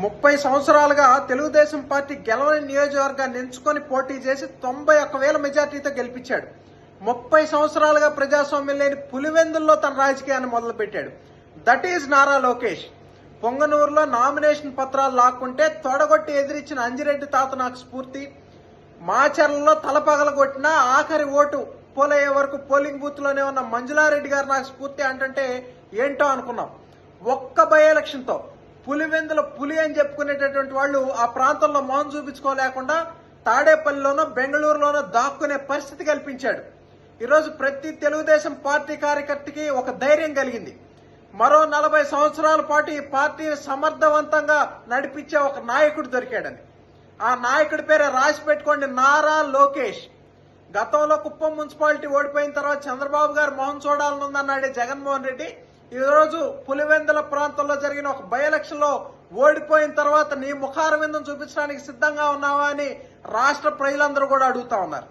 ముప్పై సంవత్సరాలుగా తెలుగుదేశం పార్టీ గెలవని నియోజకవర్గాన్ని ఎంచుకొని పోటీ చేసి తొంభై ఒక్క వేల మెజార్టీతో గెలిపించాడు. ముప్పై సంవత్సరాలుగా ప్రజాస్వామ్యం లేని పులివెందుల్లో తన రాజకీయాన్ని మొదలుపెట్టాడు. That is Nara Lokesh. పొంగనూరులో nomination పత్రాలు లాక్కుంటే తొడగొట్టి ఎదిరించిన అంజిరెడ్డి తాత నాకు స్ఫూర్తి. మాచర్లలో తలపగలగొట్టిన ఆఖరి ఓటు పోలయ్యే వరకు పోలింగ్ బూత్లోనే ఉన్న మంజులారెడ్డి గారు నాకు స్ఫూర్తి అంటుంటే ఏంటో అనుకున్నాం. ఒక్క బై ఎలక్షన్తో పులివెందుల పులి అని చెప్పుకునేటటువంటి వాళ్ళు ఆ ప్రాంతంలో మౌనం చూపించుకోలేకుండా తాడేపల్లిలోనో బెంగళూరులోనో దాక్కునే పరిస్థితి కల్పించాడు. ఈరోజు ప్రతి తెలుగుదేశం పార్టీ కార్యకర్తకి ఒక ధైర్యం కలిగింది. మరో నలభై సంవత్సరాల పాటు ఈ పార్టీని సమర్థవంతంగా నడిపించే ఒక నాయకుడు దొరికాడని. ఆ నాయకుడి పేరే రాసి పెట్టుకోండి నారా లోకేష్. గతంలో కుప్పం మున్సిపాలిటీ ఓడిపోయిన తర్వాత చంద్రబాబు గారు మొహం చూడాలనుందన్నాడే జగన్మోహన్ రెడ్డి. ఈ రోజు పులివెందుల ప్రాంతంలో జరిగిన ఒక బై ఎలక్షన్లో ఓడిపోయిన తర్వాత నీ ముఖార విందం చూపించడానికి సిద్ధంగా ఉన్నావా అని రాష్ట్ర ప్రజలందరూ కూడా అడుగుతా ఉన్నారు.